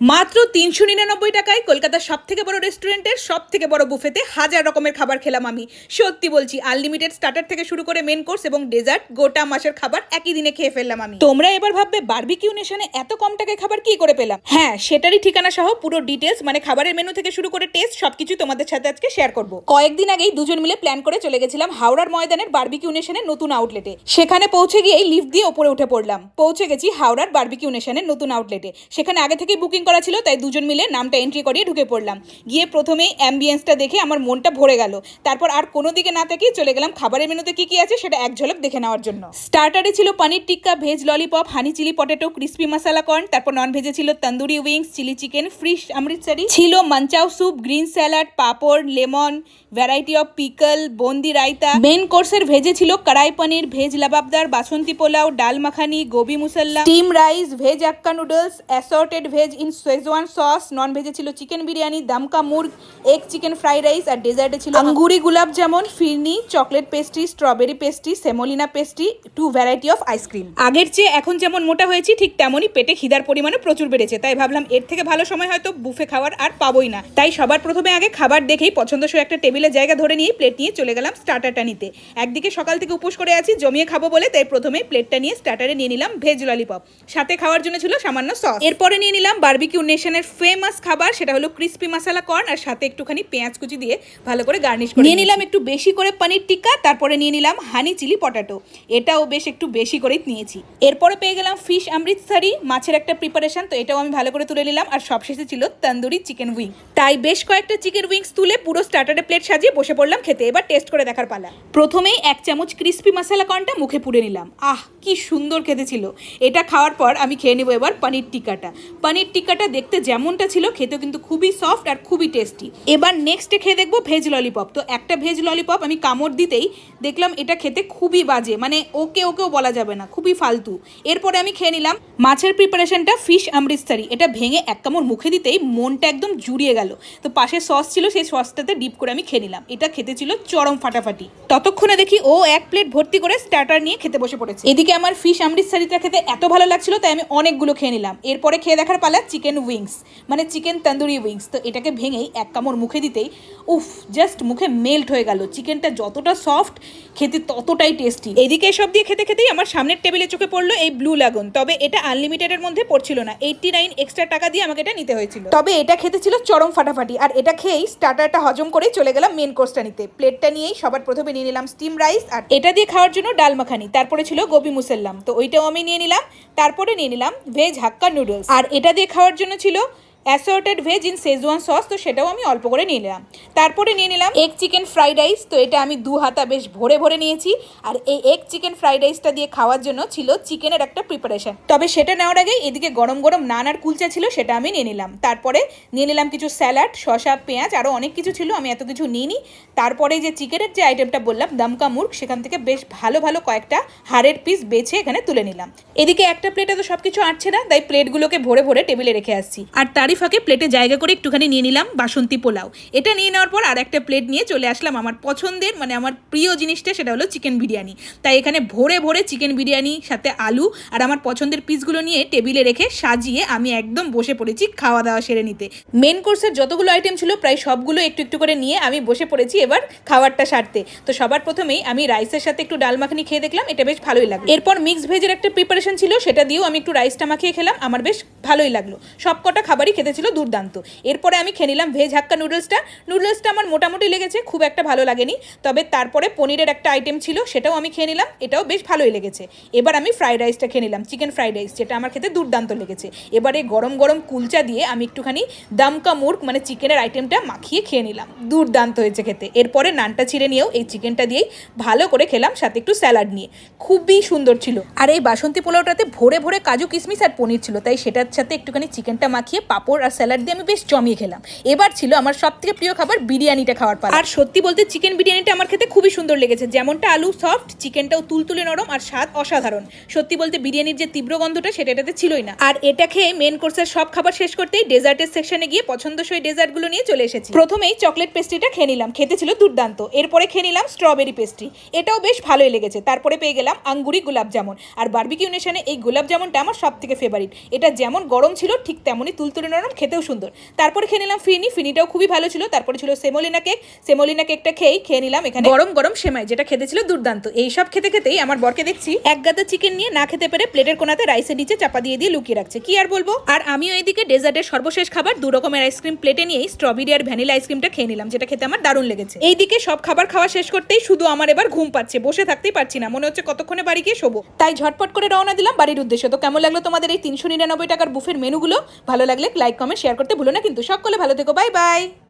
মাত্র তিনশো নিরানব্বই টাকায় কলকাতার সব থেকে বড় রেস্টুরেন্টের সব থেকে বড় বুফেতে হাজার রকমের খাবার খেলাম আমি। সত্যি বলছি আনলিমিটেড স্টার্টার থেকে শুরু করে মেন কোর্স এবং ডেজার্ট গোটা মাসের খাবার একই দিনে খেয়ে ফেললাম আমি। তোমরা এবার ভাববে বারবিকিউ নেশনে এত কম টাকায় খাবার কি করে পেলাম? হ্যাঁ সেটারই ঠিকানা সহ পুরো ডিটেলস মানে খাবারের মেনু থেকে শুরু করে টেস্ট সবকিছু তোমাদের সাথে আজকে শেয়ার করব। কয়েকদিন আগেই দুজন মিলে প্ল্যান করে চলে গেছিলাম হাওড়ার ময়দানের বারবিকিউ নেশনের নতুন আউটলেটে সেখানে পৌঁছে গিয়েই লিফট দিয়ে ওপরে উঠে পড়লাম। পৌঁছে গেছি হাওড়ার বারবিকিউ নেশনের নতুন আউটলেটে সেখানে আগে থেকেই বুকিং করা ছিল, তাই দুজন মিলে নামটা এন্ট্রি করিয়ে ঢুকে পড়লাম। গিয়ে প্রথমেই অ্যাম্বিয়েন্সটা দেখে আমার মনটা ভরে গেল। তারপর আর কোনো দিকে না তাকিয়ে চলে গেলাম খাবারের মেনুতে কি কি আছে সেটা এক ঝলক দেখে নেওয়ার জন্য। স্টার্টারে ছিল paneer tikka veg lollipop honey chilli potato crispy masala corn তারপর নন ভেজে ছিল tandoori wings chilli chicken fish Amritsari ছিল manchow soup green salad papad lemon variety of pickle boondi raita main কোর্সের ভেজে ছিল কড়াই পনির veg lababdar basanti pulao, dal makhani gobi musallam steam rice veg hakka noodles assorted veg in schezwan sauce non ভেজে ছিল chicken biryani দামকা মুর্গ egg chicken fried rice আর ডেজার্টে ছিল angoori gulab jamun, phirni chocolate pastry strawberry pastry semolina pastry two variety of ice cream আগের চেয়ে এখন যেমন মোটা হয়েছি, ঠিক তেমনই পেটে খিদার পরিমাণও প্রচুর বেড়েছে। তাই ভাবলাম, এর থেকে ভালো সময় হয়তো বুফে খাওয়ার আর পাবোই না। তাই সবার প্রথমে আগে খাবার দেখেই পছন্দসই একটা টেবিলে জায়গা ধরে নিয়ে প্লেট নিয়ে চলে গেলাম স্টার্টারটা নিতে। একদিকে সকাল থেকে উপোস করে আছি, জমিয়ে খাব বলে, তাই প্রথমে প্লেটটা নিয়ে স্টার্টারে নিয়ে নিলাম ভেজ ললিপপ সাথে খাওয়ার জন্য ছিল সামান্য সস এরপরে নিয়ে নিলাম বারবিকিউ নেশনের ফেমাস খাবার সেটা হলো ক্রিস্পি মশলা কর্ন আর সাথে একটুখানি পেঁয়াজ কুচি দিয়ে ভালো করে গার্নিশ করে নিয়ে নিলাম একটু বেশি করে পনির টিক্কা তারপরে নিয়ে নিলাম হানি চিলি পটাটো এটাও বেশ একটু বেশি করেই নিয়েছি। এরপরে পেয়ে গেলাম ফিশ অমৃতসারি মাছের একটা প্রিপারেশন তো এটাও আমি ভালো করে তুলে নিলাম আর সবশেষে ছিল তন্দুরি চিকেন উইং তাই বেশ কয়েকটা চিকেন উইংস তুলে পুরো স্টার্টারে প্লেট সাজিয়ে বসে পড়লাম খেতে এবার টেস্ট করে দেখার পালা। প্রথমেই এক চামচ ক্রিস্পি মশলা কর্নটা মুখে পুড়ে নিলাম। আহ কি সুন্দর খেতে ছিল। এটা খাওয়ার পর আমি খেয়ে নেব এবার পনির টিক্কাটা। পনির টিক্কাটা দেখতে যেমনটা ছিল, খেতেও কিন্তু খুবই সফট আর খুবই টেস্টি এবার নেক্সটে খেয়ে দেখব ভেজ ললিপপ তো একটা ভেজ ললিপপ আমি কামড় দিতেই দেখলাম এটা খেতে খুবই বাজে মানে ওকে ওকেও বলা যাবে না, খুবই ফালতু। এরপরে আমি খেয়ে নিলাম মাছের প্রিপারেশনটা ফিশ অমৃতসারি এটা ভেঙে এক কামড় মুখে দিতেই মনটা একদম জুড়িয়ে গেল। তো পাশে সস ছিল, সেই সসটাতে ডিপ করে আমি খেয়ে নিলাম। এটা খেতে ছিল চরম ফাটাফাটি। ততক্ষণে দেখি ও এক প্লেট ভর্তি করে স্টার্টার নিয়ে খেতে বসে পড়েছে। এদিকে আমার ফিশ অমৃতসারিটা খেতে এত ভালো লাগছিল, তাই আমি অনেকগুলো খেয়ে নিলাম। এরপরে খেয়ে দেখার পালা চিকেন উইংস মানে চিকেন তন্দুরি উইংস তো এটাকে ভেঙেই এক কামড় মুখে দিতেই, উফ জাস্ট মুখে মেল্ট হয়ে গেল। চিকেনটা যতটা সফট খেতে ততটাই টেস্টি এদিকে এসব দিয়ে খেতে খেতেই আমার সামনের টেবিলে চোখে পড়ল এই ব্লু লাগুন তবে এটা আনলিমিটেডের মধ্যে পড়ছিল না। এইটটি নাইন এক্সট্রা টাকা দিয়ে আমাকে এটা নিতে হয়েছিল। তবে এটা খেতে ছিল চরম ফাটাফাটি। আর এটা খেয়েই স্টার্টারটা হজম করেই চলে গেলাম মেন কোর্সটা নিতে। প্লেটটা নিয়েই সবার প্রথমে নিয়ে নিলাম স্টিম রাইস আর এটা দিয়ে খাওয়ার জন্য ডাল মাখানি। তারপরে ছিল গোবি মুসাল্লাম তো ওইটাও আমি নিয়ে নিলাম। তারপরে নিয়ে নিলাম ভেজ হাক্কা নুডলস আর এটা দিয়ে খাওয়ার জন্য ছিল assorted veg in schezwan sauce, তো সেটাও আমি অল্প করে নিয়ে নিলাম। তারপরে নিয়ে নিলাম এগ চিকেন ফ্রাইড রাইস, তো এটা আমি দু হাতা বেশ ভরে ভরে নিয়েছি। আর এই এগ চিকেন ফ্রাইড রাইসটা দিয়ে খাওয়ার জন্য ছিল চিকেনের একটা প্রিপারেশন তবে সেটা নেওয়ার আগে এদিকে গরম গরম নান আর কুলচা ছিল, সেটা আমি নিয়ে নিলাম। তারপরে নিয়ে নিলাম কিছু স্যালাড, শসা, পেঁয়াজ আরও অনেক কিছু ছিল, আমি এত কিছু নিইনি। তারপরে যে চিকেনের যে আইটেমটা বললাম, দমকা মুর্গ, সেখান থেকে বেশ ভালো ভালো কয়েকটা হাড়ের পিস বেছে এখানে তুলে নিলাম। এদিকে একটা প্লেটে তো সব কিছু আটছে না, তাই প্লেটগুলোকে ভরে ভরে টেবিলে রেখে আসছি। আর তারই ফাঁকে প্লেটে জায়গা করে একটুখানি নিয়ে নিলাম বাসন্তী পোলাও। এটা নিয়ে নেওয়ার পর আর একটা প্লেট নিয়ে চলে আসলাম আমার পছন্দের মানে আমার প্রিয় জিনিসটা সেটা হলো চিকেন বিরিয়ানি। তাই এখানে ভোরে ভোরে চিকেন বিরিয়ানি, সাথে আলু আর আমার পছন্দের পিসগুলো নিয়ে টেবিলে রেখে সাজিয়ে আমি একদম বসে পড়েছি খাওয়া দাওয়া সেরে নিতে। মেন কোর্সের যতগুলো আইটেম ছিল প্রায় সবগুলো একটু একটু করে নিয়ে আমি বসে পড়েছি এবার খাবারটা সারতে। তো সবার প্রথমেই আমি রাইসের সাথে একটু ডাল মাখানি খেয়ে দেখলাম, এটা বেশ ভালোই লাগল। এরপর মিক্স ভেজের একটা প্রিপারেশন ছিল, সেটা দিয়েও আমি একটু রাইসটা মাখিয়ে খেলাম, আমার বেশ ভালোই লাগল। সব কটা খাবারই খেতে ছিল দুর্দান্ত। এরপরে আমি খেয়ে নিলাম ভেজ হাক্কা নুডলসটা নুডলসটা আমার মোটামুটি লেগেছে, খুব একটা ভালো লাগেনি। তবে তারপরে পনিরের একটা আইটেম ছিল, সেটাও আমি খেয়ে নিলাম, এটাও বেশ ভালোই লেগেছে। এবার আমি ফ্রাইড রাইসটা খেয়ে নিলাম চিকেন ফ্রাইড রাইস যেটা আমার খেতে দুর্দান্ত লেগেছে। এবারে গরম গরম কুলচা দিয়ে আমি একটুখানি দামকা মুর্গ মানে চিকেনের আইটেমটা মাখিয়ে খেয়ে নিলাম। দুর্দান্ত হয়েছে খেতে। এরপরে নানটা ছিঁড়ে নিয়েও এই চিকেনটা দিয়েই ভালো করে খেলাম, সাথে একটু স্যালাড নিয়ে। খুবই সুন্দর ছিল। আর এই বাসন্তী পোলাওটাতে ভোরে ভোরে কাজু কিশমিশ আর পনির ছিল, তাই সেটার সাথে একটুখানি চিকেনটা মাখিয়ে পাঁপড় আর স্যালাড দিয়ে আমি বেশ জমিয়ে খেলাম। এবার ছিল আমার সব থেকে প্রিয় খাবার বিরিয়ানিটা খাওয়ার পালা। আর সত্যি বলতে চিকেন বিরিয়ানিটা আমার খেতে খুবই সুন্দর লেগেছে। যেমনটা আলু সফট চিকেনটাও তুলতুলে নরম আর স্বাদ অসাধারণ। সত্যি বলতে বিরিয়ানির যে তীব্র গন্ধটা সেটা এটাতে ছিলই না। আর এটা খেয়ে মেন কোর্সের সব খাবার শেষ করতেই ডেজার্টের সেকশনে গিয়ে পছন্দসই ডেজার্টগুলো নিয়ে চলে এসেছি। প্রথমেই চকলেট পেস্ট্রিটা খেয়ে নিলাম। খেতে ছিল দুর্দান্ত। এরপরে খেয়ে নিলাম স্ট্রবেরি পেস্ট্রি এটাও বেশ ভালোই লেগেছে। তারপরে পেয়ে গেলাম আঙ্গুরি গোলাপ জামুন। আর বার্বিকিউ নেশনে এই গোলাপ জামুনটা আমার সব থেকে ফেভারিট এটা যেমন গরম ছিল ঠিক তেমনই তুলতুলে নরম খেতেও সুন্দর। তারপরে খেয়ে নিলাম ফিনি, ফিনিটাও খুবই ভালো ছিল। তারপরে ছিল সেমোলিনা কেক সেমোলিনা কেকটা খেয়েই খেয়ে নিলাম এখানে। গরম গরম সেমাই, যেটা খেতে ছিল দুর্দান্ত। এই সব খেতে, খেতেই আমার বরকে দেখছি এক গাদা চিকেন নিয়ে না খেতে পেরে প্লেটের কোনাতে রাইসের নিচে চাপা দিয়ে দিয়ে লুকিয়ে রাখছে। কি আর বলব? আর আমিও এইদিকে ডেজার্টের সর্বশেষ খাবার দু রকমের আইসক্রিম প্লেটে নিয়েই স্ট্রবেরি আর ভ্যানিলা আইসক্রিমটা খেয়ে নিলাম, যেটা খেতে আমার দারুণ লেগেছে। এইদিকে সব খাবার খাওয়া শেষ করতেই শুধু আমার এবার ঘুম পাচ্ছে, বসে থাকতেই পারছি না। মনে হচ্ছে কতক্ষণে বাড়ি গিয়ে শোবো। তাই ঝটপট করে রওনা দিলাম বাড়ির উদ্দেশ্যে। তো কেমন লাগল তোমাদের এই তিনশো নিরানব্বই টাকার বুফের মেনুগুলো ভালো লাগলে লাইক কমেন্ট শেয়ার করতে ভুলো না কিন্তু সকলে ভালো থেকো বাই বাই